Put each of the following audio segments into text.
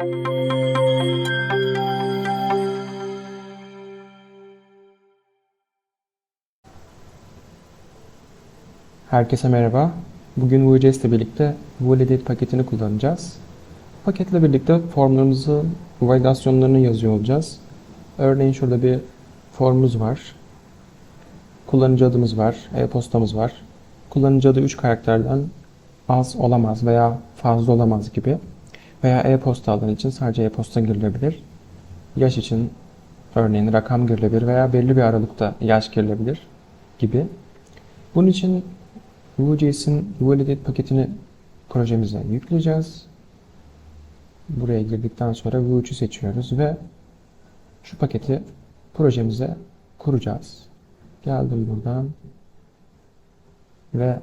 Herkese merhaba. Bugün Vue.js ile birlikte Validate paketini kullanacağız. Paketle birlikte formlarımızın validasyonlarını yazıyor olacağız. Örneğin şurada bir formumuz var. Kullanıcı adımız var, e-postamız var. Kullanıcı adı 3 karakterden az olamaz veya fazla olamaz gibi. Veya e-posta alan için sadece e-posta girilebilir. Yaş için örneğin rakam girilebilir veya belli bir aralıkta yaş girilebilir gibi. Bunun için Vue.js'in Validate paketini projemize yükleyeceğiz. Buraya girdikten sonra Vue3'ü seçiyoruz ve şu paketi projemize kuracağız. Geldim buradan ve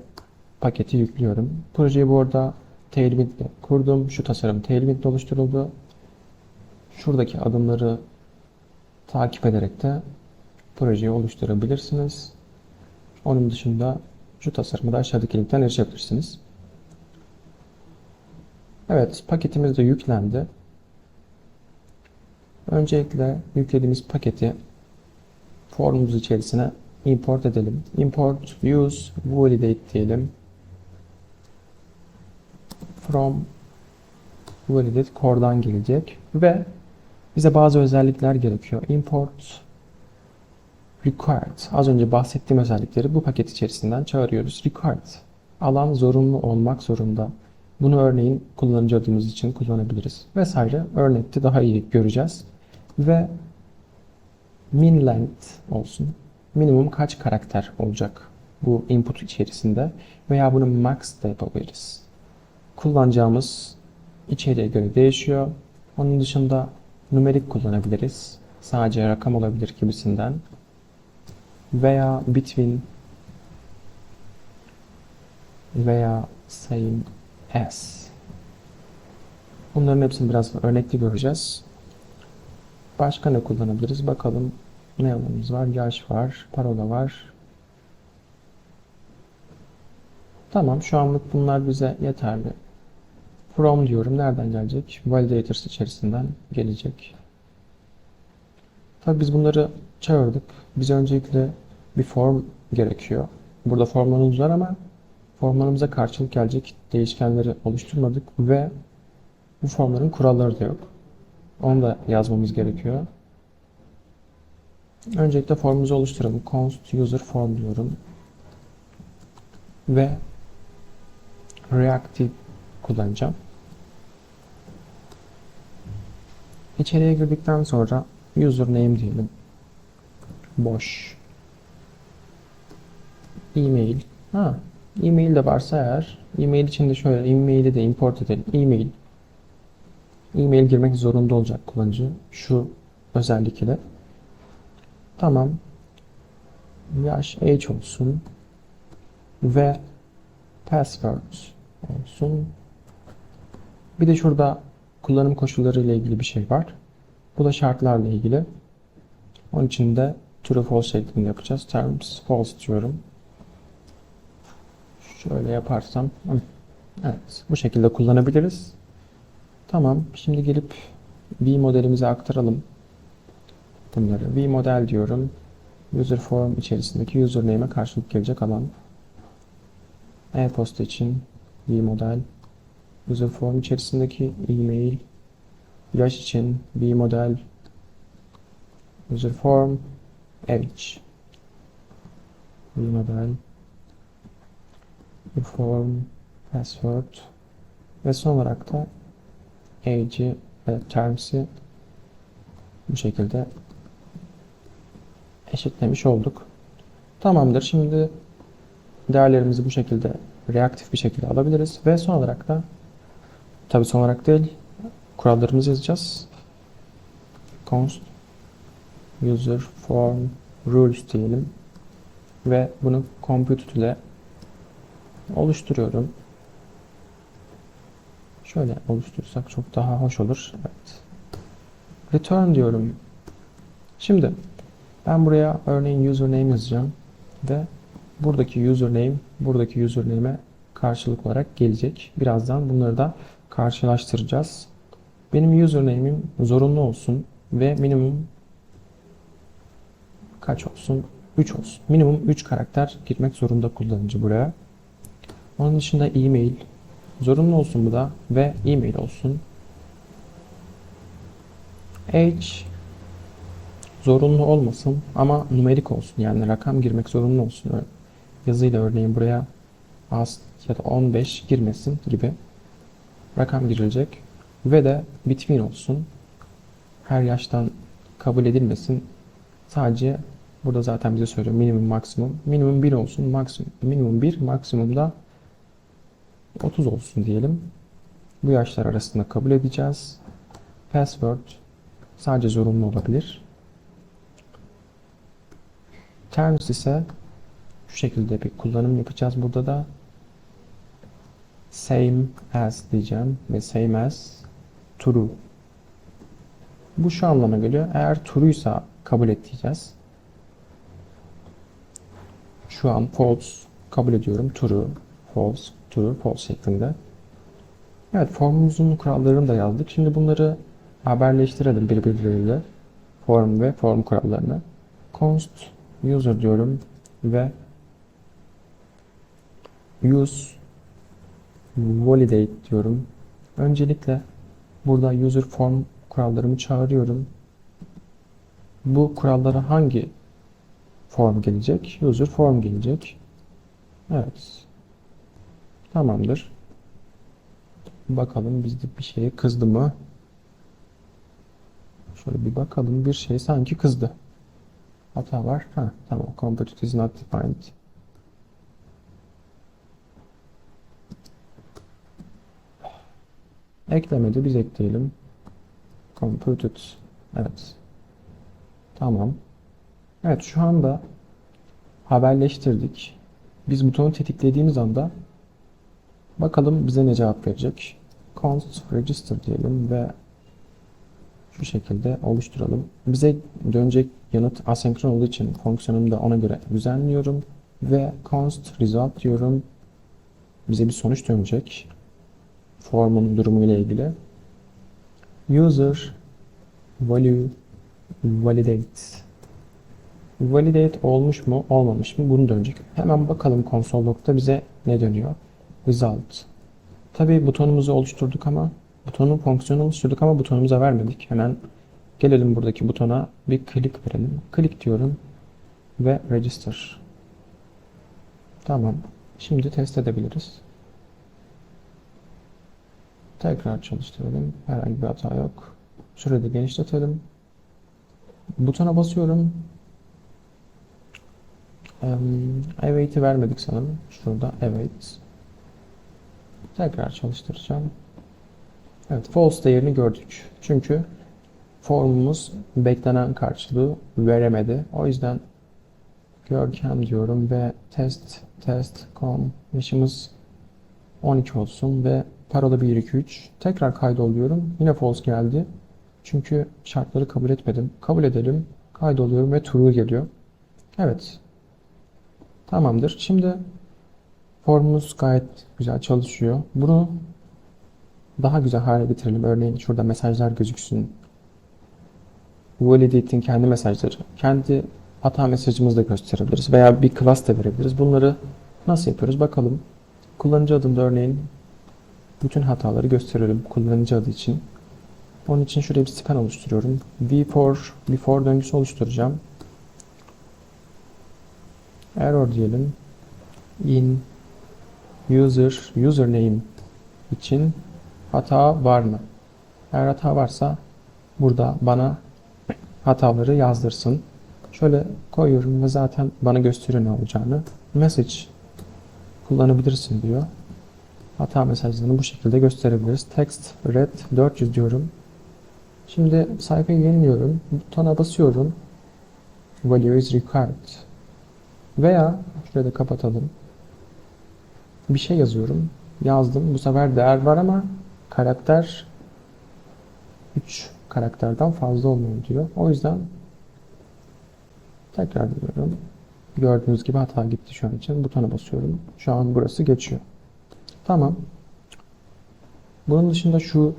paketi yüklüyorum. Projeyi bu arada Tailwind ile kurdum. Şu tasarım Tailwind ile oluşturuldu. Şuradaki adımları takip ederek de projeyi oluşturabilirsiniz. Onun dışında şu tasarımı da aşağıdaki linkten erişebilirsiniz. Evet, paketimiz de yüklendi. Öncelikle yüklediğimiz paketi formumuz içerisine import edelim. Import use validate diyelim. From validate core'dan gelecek ve bize bazı özellikler gerekiyor. Import required. Az önce bahsettiğim özellikleri bu paket içerisinden çağırıyoruz. Required. Alan zorunlu olmak zorunda. Bunu örneğin kullanıcı adımız için kullanabiliriz. Vesaire. Örnekte daha iyi göreceğiz. Ve min length olsun. Minimum kaç karakter olacak bu input içerisinde veya bunu max da yapabiliriz. Kullanacağımız içeriğe göre değişiyor. Onun dışında numerik kullanabiliriz. Sadece rakam olabilir gibisinden veya between veya same as. Bunların hepsini biraz örnekli göreceğiz. Başka ne kullanabiliriz? Bakalım ne alanımız var? Yaş var, parola var. Tamam, şu anlık bunlar bize yeterli. From diyorum. Nereden gelecek? Validators içerisinden gelecek. Tabii biz bunları çağırdık. Bize öncelikle bir form gerekiyor. Burada formlarımız var ama formlarımıza karşılık gelecek değişkenleri oluşturmadık ve bu formların kuralları da yok. Onu da yazmamız gerekiyor. Öncelikle formumuzu oluşturalım. const user form diyorum. Ve reactive kullanacağım. İçeriye girdikten sonra username diyelim. Boş. E-mail. Ha, e-mail de varsa eğer e-mail için şöyle e-mail'i de import edelim. E-mail. E-mail girmek zorunda olacak kullanıcı. Şu özellik ile. Tamam. Yaş age olsun. Ve password olsun. Bir de şurada kullanım koşulları ile ilgili bir şey var. Bu da şartlarla ilgili. Onun için de true false şeklinde yapacağız. Terms false diyorum. Şöyle yaparsam. Evet. Bu şekilde kullanabiliriz. Tamam. Şimdi gelip V modelimize aktaralım. Bunları. V model diyorum. User form içerisindeki username'e karşılık gelecek alan. E-posta için V model. User form içerisindeki e-mail. Yaş için V model. User form. Age. V model. Form. Password. Ve son olarak da age'i ve terms'i bu şekilde eşitlemiş olduk. Tamamdır. Şimdi değerlerimizi bu şekilde reaktif bir şekilde alabiliriz. Ve son olarak da tabi son olarak değil kurallarımızı yazacağız. const user form rules diyelim. Ve bunu compute ile oluşturuyorum. Şöyle oluşturursak çok daha hoş olur. Evet. Return diyorum. Şimdi ben buraya örneğin username yazacağım ve buradaki username buradaki username'e karşılık olarak gelecek. Birazdan bunları da karşılaştıracağız. Benim username'im zorunlu olsun ve minimum kaç olsun? 3 olsun. Minimum 3 karakter girmek zorunda kullanıcı buraya. Onun dışında e-mail zorunlu olsun bu da ve e-mail olsun. Age zorunlu olmasın ama numerik olsun. Yani rakam girmek zorunlu olsun. Yazıyla örneğin buraya az ya da 15 girmesin gibi rakam girilecek ve de between olsun. Her yaştan kabul edilmesin. Sadece burada zaten bize söylüyor minimum maksimum. Minimum 1 olsun. Maksimum minimum 1, maksimum da 30 olsun diyelim. Bu yaşlar arasında kabul edeceğiz. Password sadece zorunlu olabilir. Terms ise şu şekilde bir kullanım yapacağız burada da. Same as diyeceğim ve same as true. Bu şu anlama geliyor. Eğer true'ysa kabul et diyeceğiz. Şu an false kabul ediyorum. True, false, true, false şeklinde. Evet formumuzun kurallarını da yazdık. Şimdi bunları haberleştirelim birbirleriyle. Form ve form kurallarını. Const user diyorum ve use validate diyorum. Öncelikle burada user form kurallarımı çağırıyorum. Bu kurallara hangi form gelecek? User form gelecek. Evet. Tamamdır. Bakalım bizde bir şeye kızdı mı? Şöyle bir bakalım. Bir şey sanki kızdı. Hata var. Ha, tamam. Computer is not defined. Eklemedi. Biz ekleyelim. Computed. Evet. Tamam. Evet şu anda haberleştirdik. Biz butonu tetiklediğimiz anda bakalım bize ne cevap verecek. Const register diyelim ve şu şekilde oluşturalım. Bize dönecek yanıt asenkron olduğu için fonksiyonumu da ona göre düzenliyorum ve const result diyorum. Bize bir sonuç dönecek. Formun durumu ile ilgili. User value validate validate olmuş mu olmamış mı bunu dönecek. Hemen bakalım konsol bize ne dönüyor. Result. Tabi butonumuzu oluşturduk ama butonun fonksiyonu oluşturduk ama butonumuza vermedik. Hemen gelelim buradaki butona bir klik verelim. Klik diyorum ve register. Tamam. Şimdi test edebiliriz. Tekrar çalıştıralım. Herhangi bir hata yok. Şurada genişletelim. Butona basıyorum. Um, await'i vermedik sanırım. Şurada await. Tekrar çalıştıracağım. Evet, false değerini gördük. Çünkü formumuz beklenen karşılığı veremedi. O yüzden görkem diyorum ve test test.com yaşımız 12 olsun ve parola 1 2 3 tekrar kaydoluyorum. Yine false geldi. Çünkü şartları kabul etmedim. Kabul edelim. Kaydoluyorum ve true geliyor. Evet. Tamamdır. Şimdi formumuz gayet güzel çalışıyor. Bunu daha güzel hale getirelim. Örneğin şurada mesajlar gözüksün. Validate'in kendi mesajları, kendi hata mesajımızı da gösterebiliriz veya bir class da verebiliriz. Bunları nasıl yapıyoruz bakalım. Kullanıcı adında örneğin bütün hataları gösterelim kullanıcı adı için. Onun için şuraya bir span oluşturuyorum. V4 before döngüsü oluşturacağım. Error diyelim. In user username için hata var mı? Eğer hata varsa burada bana hataları yazdırsın. Şöyle koyuyorum ve zaten bana gösteriyor ne olacağını. Message kullanabilirsin diyor. Hata mesajlarını bu şekilde gösterebiliriz. Text red 400 diyorum. Şimdi sayfayı yeniliyorum. Butona basıyorum. Value is required. Veya şurayı da kapatalım. Bir şey yazıyorum. Yazdım. Bu sefer değer var ama karakter 3 karakterden fazla olmuyor diyor. O yüzden tekrar diyorum. Gördüğünüz gibi hata gitti şu an için. Butona basıyorum. Şu an burası geçiyor. Tamam. Bunun dışında şu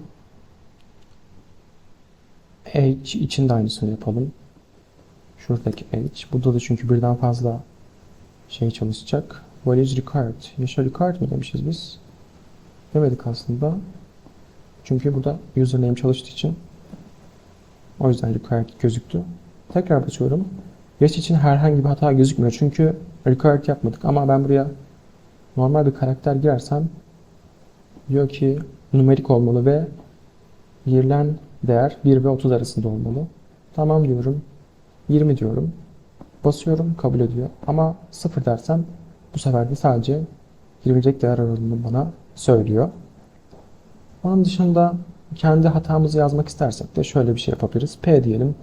H için de aynısını yapalım. Şuradaki H. Burada da çünkü birden fazla şey çalışacak. What is required? Yaşa required mi demişiz biz? Demedik aslında. Çünkü burada username çalıştığı için o yüzden required gözüktü. Tekrar basıyorum. Yaş için herhangi bir hata gözükmüyor. Çünkü required yapmadık. Ama ben buraya normal bir karakter girersem diyor ki numerik olmalı ve girilen değer 1 ve 30 arasında olmalı. Tamam diyorum. 20 diyorum. Basıyorum kabul ediyor. Ama 0 dersem bu sefer de sadece girilecek değer aralığını bana söylüyor. Onun dışında kendi hatamızı yazmak istersek de şöyle bir şey yapabiliriz. P diyelim.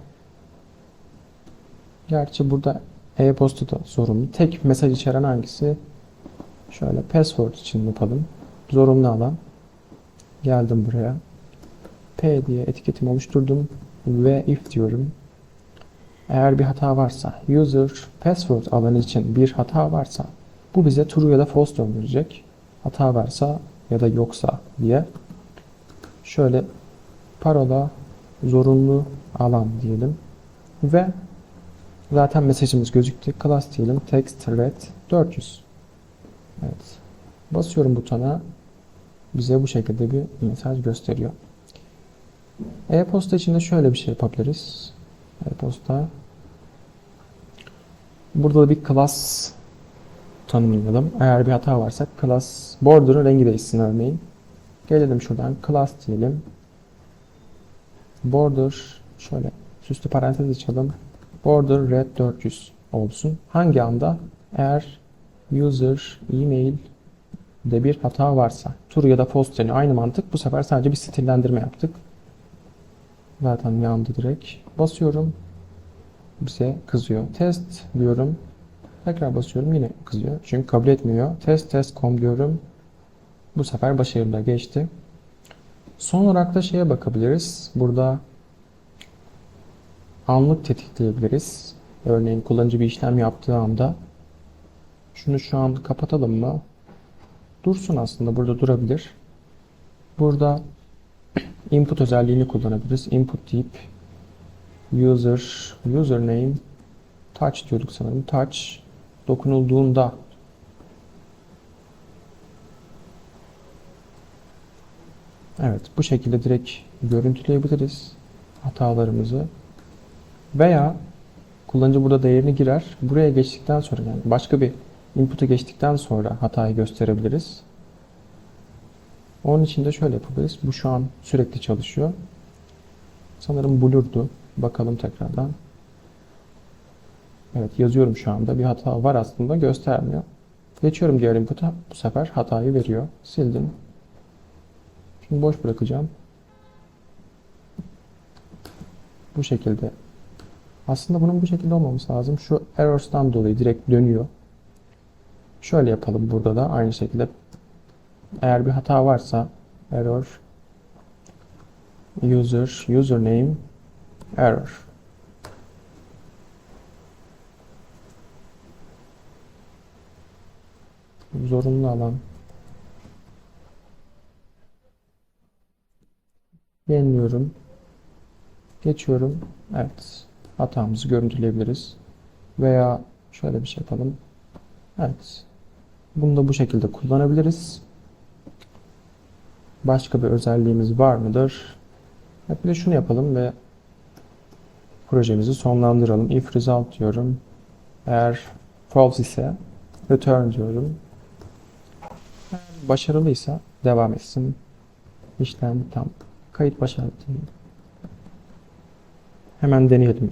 Gerçi burada e-posta da zorunlu. Tek mesaj içeren hangisi? Şöyle password için yapalım. Zorunlu alan. Geldim buraya. P diye etiketimi oluşturdum ve if diyorum. Eğer bir hata varsa, user password alanı için bir hata varsa bu bize true ya da false döndürecek. Hata varsa ya da yoksa diye. Şöyle parola zorunlu alan diyelim. Ve zaten mesajımız gözüktü. Class diyelim. Text red 400. Evet. Basıyorum butona. Bize bu şekilde bir mesaj gösteriyor. E-posta için de şöyle bir şey yapabiliriz. E-posta. Burada da bir class tanımlayalım. Eğer bir hata varsa class border'ın rengi değişsin örneğin. Gelelim şuradan class diyelim. Border şöyle süslü parantez açalım. Border red 400 olsun. Hangi anda? Eğer user email de bir hata varsa. True ya da false deniyor. Aynı mantık. Bu sefer sadece bir stillendirme yaptık. Zaten yandı direkt. Basıyorum. Bize kızıyor. Test diyorum. Tekrar basıyorum yine kızıyor. Çünkü kabul etmiyor. Test test.com diyorum. Bu sefer başarılı geçti. Son olarak da şeye bakabiliriz. Burada anlık tetikleyebiliriz. Örneğin kullanıcı bir işlem yaptığı anda şunu şu an kapatalım mı? Dursun aslında. Burada durabilir. Burada input özelliğini kullanabiliriz. Input deyip user username touch diyorduk sanırım. Touch dokunulduğunda Evet, bu şekilde direkt görüntüleyebiliriz hatalarımızı. Veya kullanıcı burada değerini girer. Buraya geçtikten sonra yani başka bir input'a geçtikten sonra hatayı gösterebiliriz. Onun için de şöyle yapabiliriz. Bu şu an sürekli çalışıyor. Sanırım blur'du. Bakalım tekrardan. Evet yazıyorum şu anda. Bir hata var aslında göstermiyor. Geçiyorum diğer input'a. Bu sefer hatayı veriyor. Sildim. Şimdi boş bırakacağım. Bu şekilde. Aslında bunun bu şekilde olmaması lazım. Şu errors'tan dolayı direkt dönüyor. Şöyle yapalım burada da aynı şekilde. Eğer bir hata varsa error user username error. Zorunlu alan. Yeniliyorum. Geçiyorum. Evet. Hatamızı görüntüleyebiliriz. Veya şöyle bir şey yapalım. Evet. Bunu da bu şekilde kullanabiliriz. Başka bir özelliğimiz var mıdır? Evet, bir de şunu yapalım ve projemizi sonlandıralım. If result diyorum. Eğer false ise return diyorum. Eğer başarılıysa devam etsin. İşlem tam. Kayıt başarılı. Hemen deneyelim.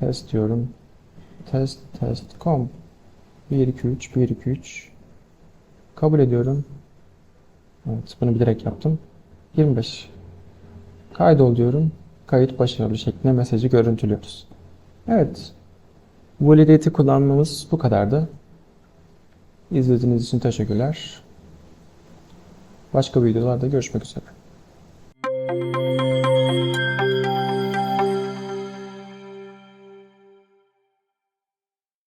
Test diyorum. Test test.com 1 2 3 1 2 3 Kabul ediyorum. Evet, bunu bilerek yaptım. 25. Kaydol diyorum. Kayıt başarılı şeklinde mesajı görüntülüyoruz. Evet. Validate'i kullanmamız bu kadardı. İzlediğiniz için teşekkürler. Başka videolarda görüşmek üzere.